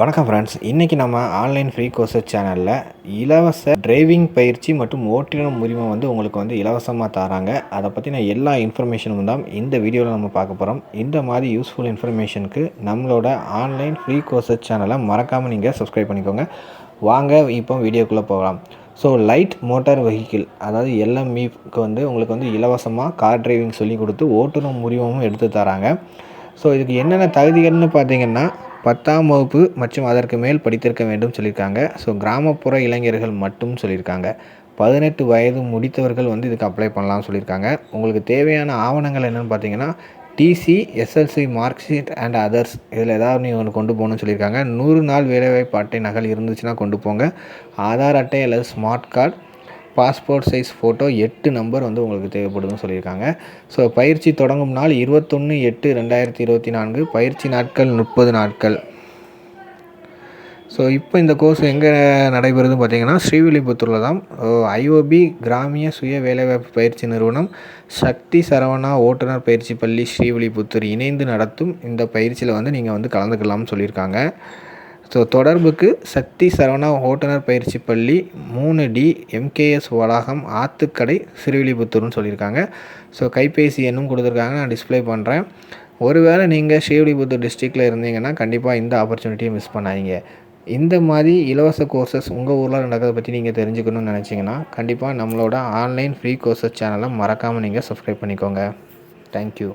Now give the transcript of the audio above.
வணக்கம் ஃப்ரெண்ட்ஸ் இன்றைக்கி நம்ம ஆன்லைன் ஃப்ரீ கோர்சஸ் சேனலில் இலவச டிரைவிங் பயிற்சி மற்றும் ஓட்டுநர் உரிமை வந்து உங்களுக்கு வந்து இலவசமாக தராங்க. அதை பற்றின எல்லா இன்ஃபர்மேஷனும் தான் இந்த வீடியோவில் நம்ம பார்க்க போகிறோம் இந்த மாதிரி யூஸ்ஃபுல் இன்ஃபர்மேஷனுக்கு நம்மளோட ஆன்லைன் ஃப்ரீ கோர்சஸ் சேனலை மறக்காமல் நீங்கள் சப்ஸ்கிரைப் பண்ணிக்கோங்க. வாங்க இப்போ வீடியோக்குள்ளே போகலாம். ஸோ லைட் மோட்டார் வெஹிக்கிள் அதாவது எல்எம்இக்கு வந்து உங்களுக்கு வந்து இலவசமாக கார் டிரைவிங் சொல்லி கொடுத்து ஓட்டுநர் உரிமமும் எடுத்து தராங்க. ஸோ இதுக்கு என்னென்ன தகுதிகள்னு பார்த்தீங்கன்னா பத்தாம் வகுப்பு மற்றும் அதற்கு மேல் படித்திருக்க வேண்டும் சொல்லியிருக்காங்க. ஸோ கிராமப்புற இளைஞர்கள் மட்டும் சொல்லியிருக்காங்க. பதினெட்டு வயது முடித்தவர்கள் வந்து இதுக்கு அப்ளை பண்ணலாம்னு சொல்லியிருக்காங்க. உங்களுக்கு தேவையான ஆவணங்கள் என்னென்னு பார்த்தீங்கன்னா TC SSLC mark sheet and others இதில் ஏதாவது நீங்கள் ஒன்று கொண்டு போகணும்னு சொல்லியிருக்காங்க. நூறு நாள் வேலைவாய்ப்பு அட்டை நகல் இருந்துச்சுன்னா கொண்டு போங்க. ஆதார் அட்டை அல்லது smart card passport size photo எட்டு நம்பர் வந்து உங்களுக்கு தேவைப்படுதுன்னு சொல்லியிருக்காங்க. ஸோ பயிற்சி தொடங்கும் நாள் இருபத்தொன்று எட்டு ரெண்டாயிரத்தி இருபத்தி நான்கு. பயிற்சி நாட்கள் முப்பது நாட்கள். ஸோ இப்போ இந்த கோர்ஸ் எங்கே நடைபெறுதுன்னு பார்த்தீங்கன்னா ஸ்ரீவில்லிபுத்தூரில் தான். ஐஓபி கிராமிய சுய வேலைவாய்ப்பு பயிற்சி நிறுவனம் சக்தி சரவணா ஓட்டுநர் பயிற்சி பள்ளி ஸ்ரீவில்லிபுத்தூர் இணைந்து நடத்தும் இந்த பயிற்சியில் வந்து நீங்கள் வந்து கலந்துக்கலாம்னு சொல்லியிருக்காங்க. தொடர்புக்கு சக்தி சரவணா ஓட்டுநர் பயிற்சி பள்ளி மூணு டி எம்கேஎஸ் வளாகம் ஆத்துக்கடை ஸ்ரீவில்லிபுத்தூர்னு சொல்லியிருக்காங்க. ஸோ கைபேசி எண்ணும் கொடுத்துருக்காங்க. நான் டிஸ்பிளே பண்ணுறேன் ஒருவேளை நீங்கள் ஸ்ரீவில்லிபுத்தூர் டிஸ்ட்ரிக்டில் இருந்தீங்கன்னா கண்டிப்பாக இந்த ஆப்பர்ச்சுனிட்டியை மிஸ் பண்ணாதீங்க. இந்த மாதிரி இலவச கோர்சஸ் உங்கள் ஊரில் நடக்கிறத பற்றி நீங்கள் தெரிஞ்சுக்கணும்னு நினச்சிங்கன்னா கண்டிப்பாக நம்மளோட ஆன்லைன் ஃப்ரீ கோர்சஸ் சேனலை மறக்காமல் நீங்கள் சப்ஸ்கிரைப் பண்ணிக்கோங்க. தேங்க்யூ